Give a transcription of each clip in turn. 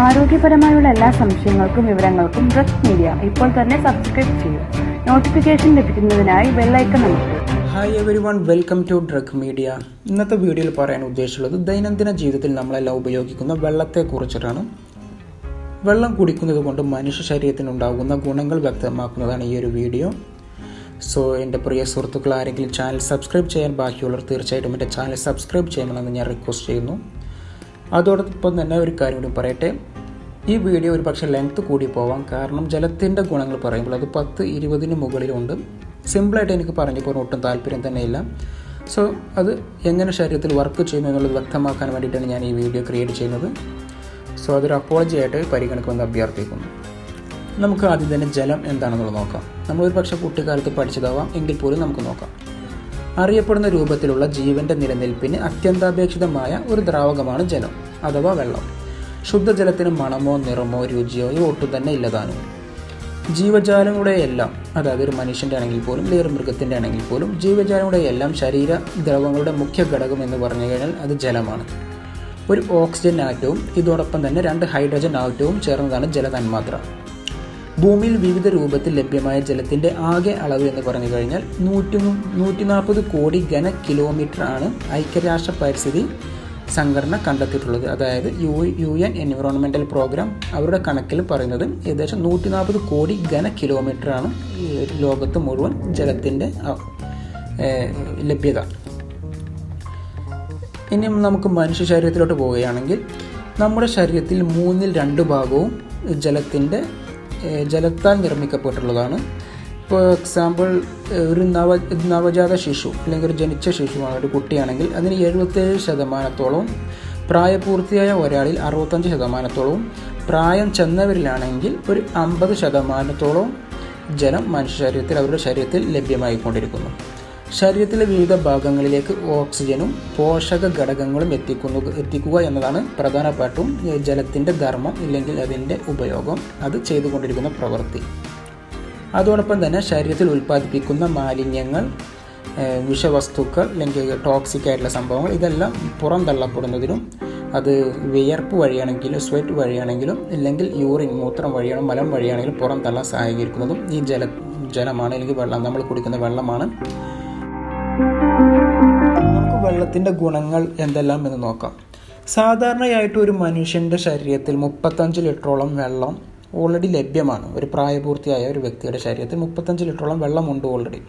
ആരോഗ്യപരമായുള്ള എല്ലാ സംശയങ്ങൾക്കും വിവരങ്ങൾക്കും drugs media ഇപ്പോൾ തന്നെ സബ്സ്ക്രൈബ് ചെയ്യൂ. നോട്ടിഫിക്കേഷൻ ലഭിക്കുന്നതിനായി വെള്ളൈക്കൺ അമർത്തുക hi every one welcome to drug media ഇന്നത്തെ വീഡിയോയിൽ പറയാൻ ഉദ്ദേശിച്ചുള്ളത് ദൈനംദിന ജീവിതത്തിൽ നമ്മളെല്ലാം ഉപയോഗിക്കുന്ന വെള്ളത്തെക്കുറിച്ചിട്ടാണ്. വെള്ളം കുടിക്കുന്നത് കൊണ്ട് മനുഷ്യ ശരീരത്തിനുണ്ടാകുന്ന ഗുണങ്ങൾ വ്യക്തമാക്കുന്നതാണ് ഈ ഒരു വീഡിയോ. സോ എന്റെ പ്രിയ സുഹൃത്തുക്കൾ ആരെങ്കിലും ചാനൽ സബ്സ്ക്രൈബ് ചെയ്യാൻ ബാക്കിയുള്ളവർ തീർച്ചയായിട്ടും എന്റെ ചാനൽ സബ്സ്ക്രൈബ് ചെയ്യണമെന്ന് ഞാൻ റിക്വസ്റ്റ് ചെയ്യുന്നു. അതോടൊപ്പം തന്നെ ഒരു കാര്യം കൂടി പറയട്ടെ. ഈ വീഡിയോ ഒരു പക്ഷേ ലെങ്ത് കൂടി പോവാം. കാരണം ജലത്തിന്റെ ഗുണങ്ങൾ പറയുമ്പോൾ അത് പത്ത് ഇരുപതിന് മുകളിലുണ്ട്. സിമ്പിളായിട്ട് എനിക്ക് പറഞ്ഞു പോകാൻ ഒട്ടും താല്പര്യം തന്നെയില്ല സോ അത് എങ്ങനെ ശരീരത്തിൽ വർക്ക് ചെയ്യുന്നു എന്നുള്ളത് വ്യക്തമാക്കാൻ വേണ്ടിയിട്ടാണ് ഞാൻ ഈ വീഡിയോ ക്രിയേറ്റ് ചെയ്യുന്നത്. സോ അതൊരു അപ്പോളജി ആയിട്ട് പരിഗണിക്കുമെന്ന് അഭ്യർത്ഥിക്കുന്നു. നമുക്ക് ആദ്യം തന്നെ ജലം എന്താണെന്നുള്ളത് നോക്കാം. നമ്മളൊരു പക്ഷേ കുട്ടിക്കാലത്ത് പഠിച്ചതാവാം. എങ്കിൽ പോലും നമുക്ക് നോക്കാം. അറിയപ്പെടുന്ന രൂപത്തിലുള്ള ജീവന്റെ നിലനിൽപ്പിന് അത്യന്താപേക്ഷിതമായ ഒരു ദ്രാവകമാണ് ജലം അഥവാ വെള്ളം. ശുദ്ധജലത്തിന് മണമോ നിറമോ രുചിയോ ഇവ ഒട്ടും തന്നെ ഇല്ലതാനും. ജീവജാലങ്ങളുടെ എല്ലാം അതായത് ഒരു മനുഷ്യന്റെ ആണെങ്കിൽ പോലും അല്ലെങ്കിൽ മൃഗത്തിന്റെ ആണെങ്കിൽ പോലും ജീവജാലങ്ങളുടെ എല്ലാം ശരീര ദ്രവങ്ങളുടെ മുഖ്യ ഘടകം എന്ന് പറഞ്ഞു കഴിഞ്ഞാൽ അത് ജലമാണ്. ഒരു ഓക്സിജൻ ആറ്റവും ഇതോടൊപ്പം തന്നെ രണ്ട് ഹൈഡ്രജൻ ആറ്റവും ചേർന്നതാണ് ജലതന്മാത്ര. ഭൂമിയിൽ വിവിധ രൂപത്തിൽ ലഭ്യമായ ജലത്തിന്റെ ആകെ അളവ് എന്ന് പറഞ്ഞു കഴിഞ്ഞാൽ നൂറ്റി നൂറ്റി നാൽപ്പത് കോടി ഘന കിലോമീറ്റർ ആണ് ഐക്യരാഷ്ട്ര പരിസ്ഥിതി സംഘടന കണ്ടെത്തിയിട്ടുള്ളത്. അതായത് U U N environmental programme അവരുടെ കണക്കിൽ പറയുന്നത് ഏകദേശം നൂറ്റി നാൽപ്പത് കോടി ഘന കിലോമീറ്റർ ആണ് ലോകത്ത് മുഴുവൻ ജലത്തിന്റെ ലഭ്യത. ഇനി നമുക്ക് മനുഷ്യ ശരീരത്തിലോട്ട് പോവുകയാണെങ്കിൽ നമ്മുടെ ശരീരത്തിൽ മൂന്നിൽ രണ്ട് ഭാഗവും ജലത്തിന്റെ ജലത്താൽ നിർമ്മിക്കപ്പെട്ടുള്ളതാണ് ഇപ്പോൾ എക്സാമ്പിൾ ഒരു നവ നവജാത ശിശു അല്ലെങ്കിൽ ഒരു ജനിച്ച ശിശുവാണ് ഒരു കുട്ടിയാണെങ്കിൽ അതിന് എഴുപത്തേഴ് ശതമാനത്തോളവും പ്രായപൂർത്തിയായ ഒരാളിൽ അറുപത്തഞ്ച് ശതമാനത്തോളവും പ്രായം ചെന്നവരിലാണെങ്കിൽ ഒരു അമ്പത് ശതമാനത്തോളം ജലം മനുഷ്യ ശരീരത്തിൽ അവരുടെ ശരീരത്തിൽ ലഭ്യമായിക്കൊണ്ടിരിക്കുന്നു. ശരീരത്തിലെ വിവിധ ഭാഗങ്ങളിലേക്ക് ഓക്സിജനും പോഷക ഘടകങ്ങളും എത്തിക്കുന്നു എത്തിക്കുക എന്നതാണ് പ്രധാനപ്പെട്ടും ജലത്തിന്റെ ധർമ്മം ഇല്ലെങ്കിൽ അതിന്റെ ഉപയോഗം അത് ചെയ്തുകൊണ്ടിരിക്കുന്ന പ്രവൃത്തി. അതോടൊപ്പം തന്നെ ശരീരത്തിൽ ഉൽപ്പാദിപ്പിക്കുന്ന മാലിന്യങ്ങൾ വിഷവസ്തുക്കൾ അല്ലെങ്കിൽ ടോക്സിക് ആയിട്ടുള്ള സംഭവങ്ങൾ ഇതെല്ലാം പുറന്തള്ളപ്പെടുന്നതിനും അത് വിയർപ്പ് വഴിയാണെങ്കിലും സ്വെറ്റ് വഴിയാണെങ്കിലും ഇല്ലെങ്കിൽ യൂറിൻ മൂത്രം വഴിയാണോ മലം വഴിയാണെങ്കിലും പുറം തള്ളാൻ സഹായിക്കുന്നതും ഈ ജല ജലമാണ് അല്ലെങ്കിൽ വെള്ളം നമ്മൾ കുടിക്കുന്ന വെള്ളമാണ്. നമുക്ക് വെള്ളത്തിന്റെ ഗുണങ്ങൾ എന്തെല്ലാം എന്ന് നോക്കാം. സാധാരണയായിട്ട് ഒരു മനുഷ്യന്റെ ശരീരത്തിൽ മുപ്പത്തഞ്ച് ലിറ്ററോളം വെള്ളം ഓൾറെഡി ലഭ്യമാണ്. ഒരു പ്രായപൂർത്തിയായ ഒരു വ്യക്തിയുടെ ശരീരത്തിൽ മുപ്പത്തഞ്ച് ലിറ്ററോളം വെള്ളമുണ്ട് ഓൾറെഡി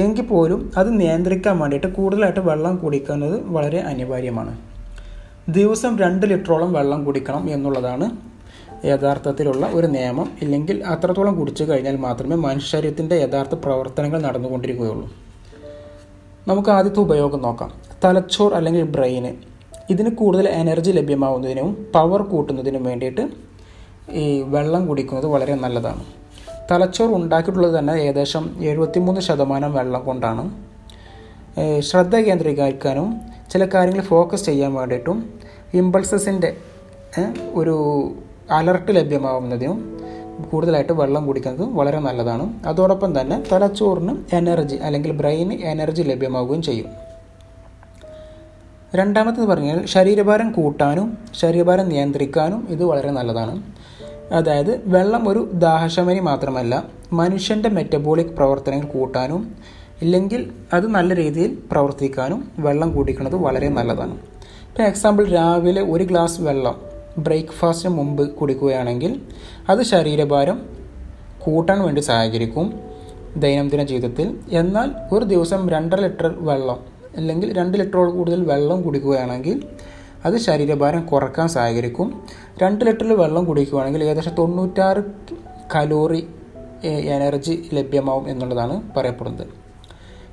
എങ്കിൽ പോലും അത് നിയന്ത്രിക്കാൻ വേണ്ടിയിട്ട് കൂടുതലായിട്ട് വെള്ളം കുടിക്കുന്നത് വളരെ അനിവാര്യമാണ്. ദിവസം രണ്ട് ലിറ്ററോളം വെള്ളം കുടിക്കണം എന്നുള്ളതാണ് യഥാർത്ഥത്തിലുള്ള ഒരു നിയമം. ഇല്ലെങ്കിൽ അത്രത്തോളം കുടിച്ചു കഴിഞ്ഞാൽ മാത്രമേ മനുഷ്യ ശരീരത്തിന്റെ യഥാർത്ഥ പ്രവർത്തനങ്ങൾ നടന്നുകൊണ്ടിരിക്കുകയുള്ളൂ. നമുക്ക് ആദ്യത്തെ ഉപയോഗം നോക്കാം. തലച്ചോർ അല്ലെങ്കിൽ ബ്രെയിന് ഇതിന് കൂടുതൽ എനർജി ലഭ്യമാവുന്നതിനും പവർ കൂട്ടുന്നതിനും വേണ്ടിയിട്ട് ഈ വെള്ളം കുടിക്കുന്നത് വളരെ നല്ലതാണ്. തലച്ചോർ ഉണ്ടാക്കിയിട്ടുള്ളത് തന്നെ ഏകദേശം എഴുപത്തിമൂന്ന് ശതമാനം വെള്ളം കൊണ്ടാണ്. ശ്രദ്ധ കേന്ദ്രീകരിക്കാനും ചില കാര്യങ്ങൾ ഫോക്കസ് ചെയ്യാൻ വേണ്ടിയിട്ടും ഇമ്പൾസസിന്റെ ഒരു അലർട്ട് ലഭ്യമാവുന്നതിനും കൂടുതലായിട്ട് വെള്ളം കുടിക്കുന്നത് വളരെ നല്ലതാണ്. അതോടൊപ്പം തന്നെ തലച്ചോറിന് എനർജി അല്ലെങ്കിൽ ബ്രെയിന് എനർജി ലഭ്യമാവുകയും ചെയ്യും. രണ്ടാമത്തേത് പറഞ്ഞാൽ ശരീരഭാരം കൂട്ടാനും ശരീരഭാരം നിയന്ത്രിക്കാനും ഇത് വളരെ നല്ലതാണ്. അതായത് വെള്ളം ഒരു ദാഹശമനി മാത്രമല്ല മനുഷ്യന്റെ മെറ്റബോളിക് പ്രവർത്തനങ്ങൾ കൂട്ടാനും ഇല്ലെങ്കിൽ അത് നല്ല രീതിയിൽ പ്രവർത്തിക്കാനും വെള്ളം കുടിക്കുന്നത് വളരെ നല്ലതാണ്. ഇപ്പോൾ എക്സാമ്പിൾ രാവിലെ ഒരു ഗ്ലാസ് വെള്ളം ബ്രേക്ക്ഫാസ്റ്റിന് മുമ്പ് കുടിക്കുകയാണെങ്കിൽ അത് ശരീരഭാരം കൂട്ടാൻ വേണ്ടി സഹകരിക്കും ദൈനംദിന ജീവിതത്തിൽ. എന്നാൽ ഒരു ദിവസം രണ്ടര ലിറ്റർ വെള്ളം അല്ലെങ്കിൽ രണ്ട് ലിറ്ററോൾ കൂടുതൽ വെള്ളം കുടിക്കുകയാണെങ്കിൽ അത് ശരീരഭാരം കുറയ്ക്കാൻ സഹകരിക്കും. രണ്ട് ലിറ്ററിൽ വെള്ളം കുടിക്കുകയാണെങ്കിൽ ഏകദേശം തൊണ്ണൂറ്റാറ് കലോറി എനർജി ലഭ്യമാവും എന്നുള്ളതാണ് പറയപ്പെടുന്നത്.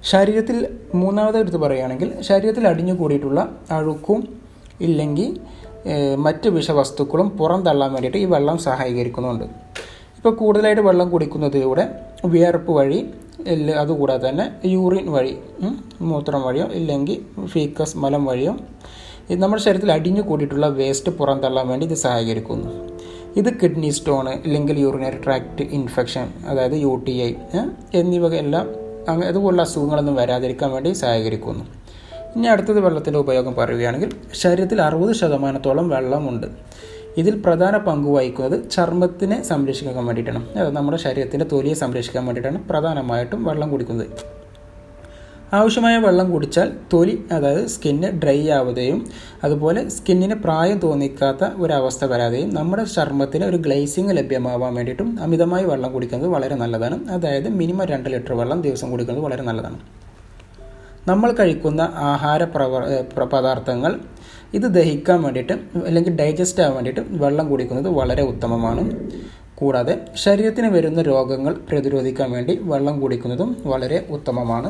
ശരീരത്തിൽ മൂന്നാമതായിട്ട് പറയുകയാണെങ്കിൽ ശരീരത്തിൽ അടിഞ്ഞു കൂടിയിട്ടുള്ള അഴുക്കും ഇല്ലെങ്കിൽ മറ്റ് വിഷവസ്തുക്കളും പുറം തള്ളാൻ വേണ്ടിയിട്ട് ഈ വെള്ളം സഹായീകരിക്കുന്നുണ്ട്. ഇപ്പോൾ കൂടുതലായിട്ട് വെള്ളം കുടിക്കുന്നതിലൂടെ വിയർപ്പ് വഴി അതുകൂടാതെ തന്നെ യൂറിൻ വഴി മൂത്രം വഴിയോ ഇല്ലെങ്കിൽ ഫീക്കസ് മലം വഴിയോ നമ്മുടെ ശരീരത്തിൽ അടിഞ്ഞു കൂടിയിട്ടുള്ള വേസ്റ്റ് പുറന്തള്ളാൻ വേണ്ടി ഇത് സഹായിക്കുന്നു ഇത് കിഡ്നി സ്റ്റോൺ ഇല്ലെങ്കിൽ യൂറിനറി ട്രാക്ട് ഇൻഫെക്ഷൻ അതായത് യു ടി ഐ എന്നിവ എല്ലാം അങ്ങ അതുപോലുള്ള അസുഖങ്ങളൊന്നും വരാതിരിക്കാൻ വേണ്ടി സഹായകരിക്കുന്നു. ഇനി അടുത്തത് വെള്ളത്തിന്റെ ഉപയോഗം പറയുകയാണെങ്കിൽ ശരീരത്തിൽ അറുപത് ശതമാനത്തോളം വെള്ളമുണ്ട്. ഇതിൽ പ്രധാന പങ്ക് വഹിക്കുന്നത് ചർമ്മത്തിനെ സംരക്ഷിക്കാൻ വേണ്ടിയിട്ടാണ്. അതായത് നമ്മുടെ ശരീരത്തിന്റെ തൊലിയെ സംരക്ഷിക്കാൻ വേണ്ടിയിട്ടാണ് പ്രധാനമായിട്ടും വെള്ളം കുടിക്കുന്നത്. ആവശ്യമായ വെള്ളം കുടിച്ചാൽ തൊലി അതായത് സ്കിന്ന് ഡ്രൈ ആവുകയും അതുപോലെ സ്കിന്നിന് പ്രായം തോന്നിക്കാത്ത ഒരവസ്ഥ വരാതെയും നമ്മുടെ ചർമ്മത്തിന് ഒരു ഗ്ലേസിങ് ലഭ്യമാവാൻ വേണ്ടിയിട്ടും അമിതമായി വെള്ളം കുടിക്കുന്നത് വളരെ നല്ലതാണ്. അതായത് മിനിമം രണ്ട് ലിറ്റർ വെള്ളം ദിവസം കുടിക്കുന്നത് വളരെ നല്ലതാണ്. നമ്മൾ കഴിക്കുന്ന ആഹാര പ്രവ പദാർത്ഥങ്ങൾ ഇത് ദഹിക്കാൻ വേണ്ടിയിട്ട് അല്ലെങ്കിൽ ഡൈജസ്റ്റ് ആവാൻ വേണ്ടിയിട്ട് വെള്ളം കുടിക്കുന്നത് വളരെ ഉത്തമമാണ്. കൂടാതെ ശരീരത്തിന് വരുന്ന രോഗങ്ങൾ പ്രതിരോധിക്കാൻ വേണ്ടി വെള്ളം കുടിക്കുന്നതും വളരെ ഉത്തമമാണ്.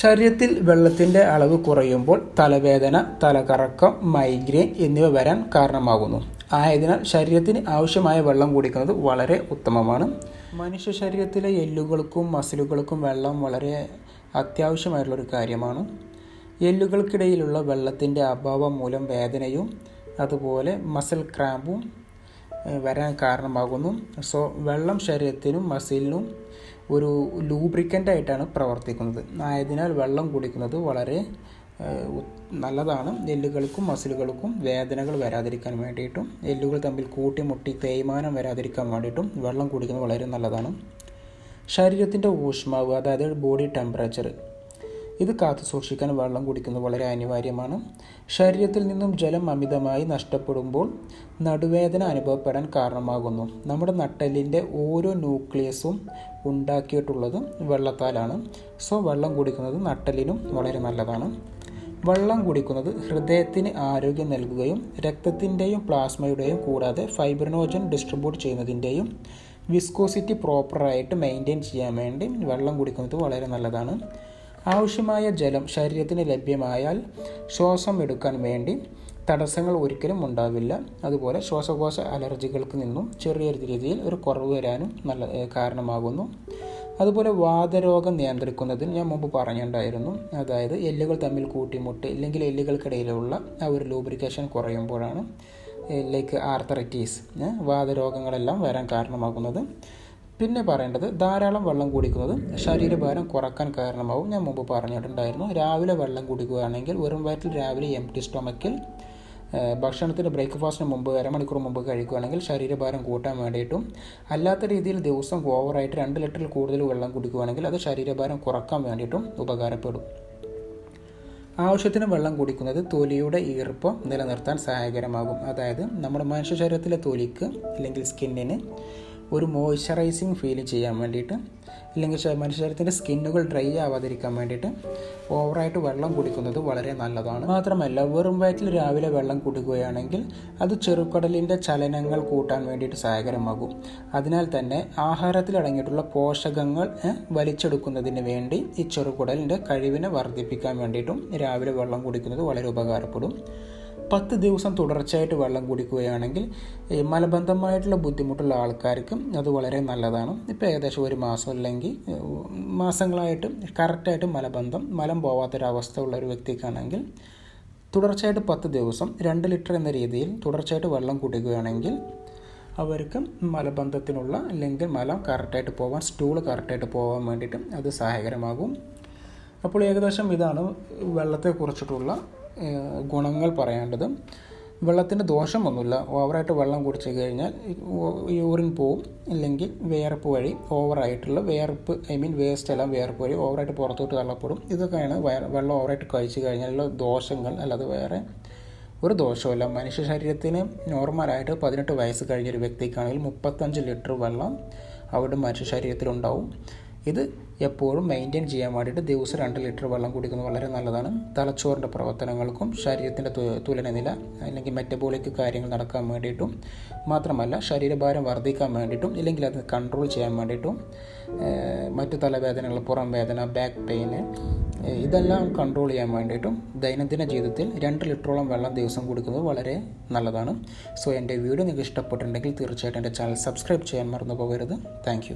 ശരീരത്തിൽ വെള്ളത്തിന്റെ അളവ് കുറയുമ്പോൾ തലവേദന തലകറക്കം മൈഗ്രെയിൻ എന്നിവ വരാൻ കാരണമാകുന്നു. ആയതിനാൽ ശരീരത്തിന് ആവശ്യമായ വെള്ളം കുടിക്കുന്നത് വളരെ ഉത്തമമാണ്. മനുഷ്യ ശരീരത്തിലെ എല്ലുകൾക്കും മസിലുകൾക്കും വെള്ളം വളരെ അത്യാവശ്യമായിട്ടുള്ളൊരു കാര്യമാണ്. എല്ലുകൾക്കിടയിലുള്ള വെള്ളത്തിന്റെ അഭാവം മൂലം വേദനയും അതുപോലെ മസിൽ ക്രാമ്പും വരാൻ കാരണമാകുന്നു. സോ വെള്ളം ശരീരത്തിനും മസിലിനും ഒരു ലൂബ്രിക്കന്റ് ആയിട്ടാണ് പ്രവർത്തിക്കുന്നത്. ആയതിനാൽ വെള്ളം കുടിക്കുന്നത് വളരെ നല്ലതാണ്. എല്ലുകൾക്കും മസിലുകൾക്കും വേദനകൾ വരാതിരിക്കാൻ വേണ്ടിയിട്ടും എല്ലുകൾ തമ്മിൽ കൂട്ടിമുട്ടി തേയ്മാനം വരാതിരിക്കാൻ വേണ്ടിയിട്ടും വെള്ളം കുടിക്കുന്നത് വളരെ നല്ലതാണ്. ശരീരത്തിന്റെ ഊഷ്മാവ് അതായത് ബോഡി ടെമ്പറേച്ചർ ഇത് കാത്തു സൂക്ഷിക്കാൻ വെള്ളം കുടിക്കുന്നത് വളരെ അനിവാര്യമാണ്. ശരീരത്തിൽ നിന്നും ജലം അമിതമായി നഷ്ടപ്പെടുമ്പോൾ നടുവേദന അനുഭവപ്പെടാൻ കാരണമാകുന്നു. നമ്മുടെ നട്ടലിന്റെ ഓരോ ന്യൂക്ലിയസും ഉണ്ടാക്കിയിട്ടുള്ളത് വെള്ളത്താലാണ്. സോ വെള്ളം കുടിക്കുന്നത് നട്ടലിനും വളരെ നല്ലതാണ്. വെള്ളം കുടിക്കുന്നത് ഹൃദയത്തിന് ആരോഗ്യം നൽകുകയും രക്തത്തിന്റെയും പ്ലാസ്മയുടെയും കൂടാതെ ഫൈബ്രിനോജൻ ഡിസ്ട്രിബ്യൂട്ട് ചെയ്യുന്നതിന്റെയും വിസ്കോസിറ്റി പ്രോപ്പറായിട്ട് മെയിന്റെയിൻ ചെയ്യാൻ വേണ്ടി വെള്ളം കുടിക്കുന്നത് വളരെ നല്ലതാണ്. ആവശ്യമായ ജലം ശരീരത്തിന് ലഭ്യമായാൽ ശ്വാസം എടുക്കാൻ വേണ്ടി തടസ്സങ്ങൾ ഒരിക്കലും ഉണ്ടാവില്ല. അതുപോലെ ശ്വാസകോശ അലർജികൾക്ക് നിന്നും ചെറിയ രീതിയിൽ ഒരു കുറവ് വരാനും നല്ല കാരണമാകുന്നു. അതുപോലെ വാതരോഗം നിയന്ത്രിക്കുന്നതിൽ ഞാൻ മുമ്പ് പറഞ്ഞിട്ടുണ്ടായിരുന്നു. അതായത് എല്ലുകൾ തമ്മിൽ കൂട്ടിമുട്ട് ഇല്ലെങ്കിൽ എല്ലുകൾക്കിടയിലുള്ള ആ ഒരു ലൂബ്രിക്കേഷൻ കുറയുമ്പോഴാണ് ലൈക്ക് ആർത്തറൈറ്റീസ് വാതരോഗങ്ങളെല്ലാം വരാൻ കാരണമാകുന്നത്. പിന്നെ പറയേണ്ടത് ധാരാളം വെള്ളം കുടിക്കുന്നത് ശരീരഭാരം കുറയ്ക്കാൻ കാരണമാവും. ഞാൻ മുമ്പ് പറഞ്ഞിട്ടുണ്ടായിരുന്നു രാവിലെ വെള്ളം കുടിക്കുകയാണെങ്കിൽ വെറും വയറ്റിൽ രാവിലെ എം ടി സ്റ്റൊമക്കിൽ ഭക്ഷണത്തിന് ബ്രേക്ക്ഫാസ്റ്റിന് മുമ്പ് അരമണിക്കൂർ മുമ്പ് കഴിക്കുകയാണെങ്കിൽ ശരീരഭാരം കൂട്ടാൻ വേണ്ടിയിട്ടും അല്ലാത്ത രീതിയിൽ ദിവസം ഓവറായിട്ട് രണ്ട് ലിറ്ററിൽ കൂടുതൽ വെള്ളം കുടിക്കുകയാണെങ്കിൽ അത് ശരീരഭാരം കുറയ്ക്കാൻ വേണ്ടിയിട്ടും ഉപകാരപ്പെടും. ആവശ്യത്തിന് വെള്ളം കുടിക്കുന്നത് തൊലിയുടെ ഈർപ്പം നിലനിർത്താൻ സഹായകരമാകും. അതായത് നമ്മുടെ മനുഷ്യ ശരീരത്തിലെ തൊലിക്ക് അല്ലെങ്കിൽ സ്കിന്നിന് ഒരു മോയ്സ്ചറൈസിങ് ഫീൽ ചെയ്യാൻ വേണ്ടിയിട്ട് അല്ലെങ്കിൽ മനുഷ്യത്തിന്റെ സ്കിന്നുകൾ ഡ്രൈ ആവാതിരിക്കാൻ വേണ്ടിയിട്ട് ഓവറായിട്ട് വെള്ളം കുടിക്കുന്നത് വളരെ നല്ലതാണ്. മാത്രമല്ല വെറും വയറ്റിൽ രാവിലെ വെള്ളം കുടിക്കുകയാണെങ്കിൽ അത് ചെറുകടലിന്റെ ചലനങ്ങൾ കൂട്ടാൻ വേണ്ടിയിട്ട് സഹായകരമാകും. അതിനാൽ തന്നെ ആഹാരത്തിൽ അടങ്ങിയിട്ടുള്ള പോഷകങ്ങൾ വലിച്ചെടുക്കുന്നതിന് വേണ്ടി ഈ ചെറുകുടലിന്റെ കഴിവിനെ വർദ്ധിപ്പിക്കാൻ വേണ്ടിയിട്ടും രാവിലെ വെള്ളം കുടിക്കുന്നത് വളരെ ഉപകാരപ്പെടും. പത്ത് ദിവസം തുടർച്ചയായിട്ട് വെള്ളം കുടിക്കുകയാണെങ്കിൽ മലബന്ധമായിട്ടുള്ള ബുദ്ധിമുട്ടുള്ള ആൾക്കാർക്കും അത് വളരെ നല്ലതാണ്. ഇപ്പോൾ ഏകദേശം ഒരു മാസം അല്ലെങ്കിൽ മാസങ്ങളായിട്ട് കറക്റ്റായിട്ട് മലബന്ധം മലം പോവാത്തൊരവസ്ഥ ഉള്ള ഒരു വ്യക്തിക്കാണെങ്കിൽ തുടർച്ചയായിട്ട് പത്ത് ദിവസം രണ്ട് ലിറ്റർ എന്ന രീതിയിൽ തുടർച്ചയായിട്ട് വെള്ളം കുടിക്കുകയാണെങ്കിൽ അവർക്ക് മലബന്ധത്തിനുള്ള അല്ലെങ്കിൽ മലം കറക്റ്റായിട്ട് പോകാൻ സ്റ്റൂൾ കറക്റ്റായിട്ട് പോകാൻ വേണ്ടിയിട്ട് അത് സഹായകരമാകും. അപ്പോൾ ഏകദേശം ഇതാണ് വെള്ളത്തെക്കുറിച്ചിട്ടുള്ള ഗുണങ്ങൾ പറയേണ്ടത് വെള്ളത്തിന്റെ ദോഷമൊന്നുമില്ല ഓവറായിട്ട് വെള്ളം കുടിച്ചു കഴിഞ്ഞാൽ യൂറിൻ പോവും. അല്ലെങ്കിൽ വേർപ്പ് വഴി ഓവറായിട്ടുള്ള വേർപ്പ് ഐ മീൻ വേസ്റ്റ് എല്ലാം വേർപ്പ് വഴി ഓവറായിട്ട് പുറത്തോട്ട് തള്ളപ്പെടും. ഇതൊക്കെയാണ് വെള്ളം ഓവറായിട്ട് കഴിച്ചു കഴിഞ്ഞാലുള്ള ദോഷങ്ങൾ. അല്ലാതെ വേറെ ഒരു ദോഷവുമില്ല. മനുഷ്യ ശരീരത്തിന് നോർമലായിട്ട് പതിനെട്ട് വയസ്സ് കഴിഞ്ഞൊരു വ്യക്തിക്കാണെങ്കിൽ മുപ്പത്തഞ്ച് ലിറ്റർ വെള്ളം അവരുടെ മനുഷ്യ ശരീരത്തിലുണ്ടാവും. ഇത് എപ്പോഴും മെയിന്റെയിൻ ചെയ്യാൻ വേണ്ടിയിട്ട് ദിവസം രണ്ട് ലിറ്റർ വെള്ളം കുടിക്കുന്നത് വളരെ നല്ലതാണ്. തലച്ചോറിന്റെ പ്രവർത്തനങ്ങൾക്കും ശരീരത്തിന്റെ തുലനനില അല്ലെങ്കിൽ മെറ്റബോളിക് കാര്യങ്ങൾ നടക്കാൻ വേണ്ടിയിട്ടും മാത്രമല്ല ശരീരഭാരം വർദ്ധിക്കാൻ വേണ്ടിയിട്ടും ഇല്ലെങ്കിൽ അത് കൺട്രോൾ ചെയ്യാൻ വേണ്ടിയിട്ടും മറ്റ് തലവേദനകൾ പുറം വേദന ബാക്ക് പെയിന് ഇതെല്ലാം കൺട്രോൾ ചെയ്യാൻ വേണ്ടിയിട്ടും ദൈനംദിന ജീവിതത്തിൽ രണ്ട് ലിറ്ററോളം വെള്ളം ദിവസം കൊടുക്കുന്നത് വളരെ നല്ലതാണ്. സോ എന്റെ വീഡിയോ നിങ്ങൾക്ക് ഇഷ്ടപ്പെട്ടിട്ടുണ്ടെങ്കിൽ തീർച്ചയായിട്ടും എന്റെ ചാനൽ സബ്സ്ക്രൈബ് ചെയ്യാൻ മറന്നു പോകരുത്. താങ്ക്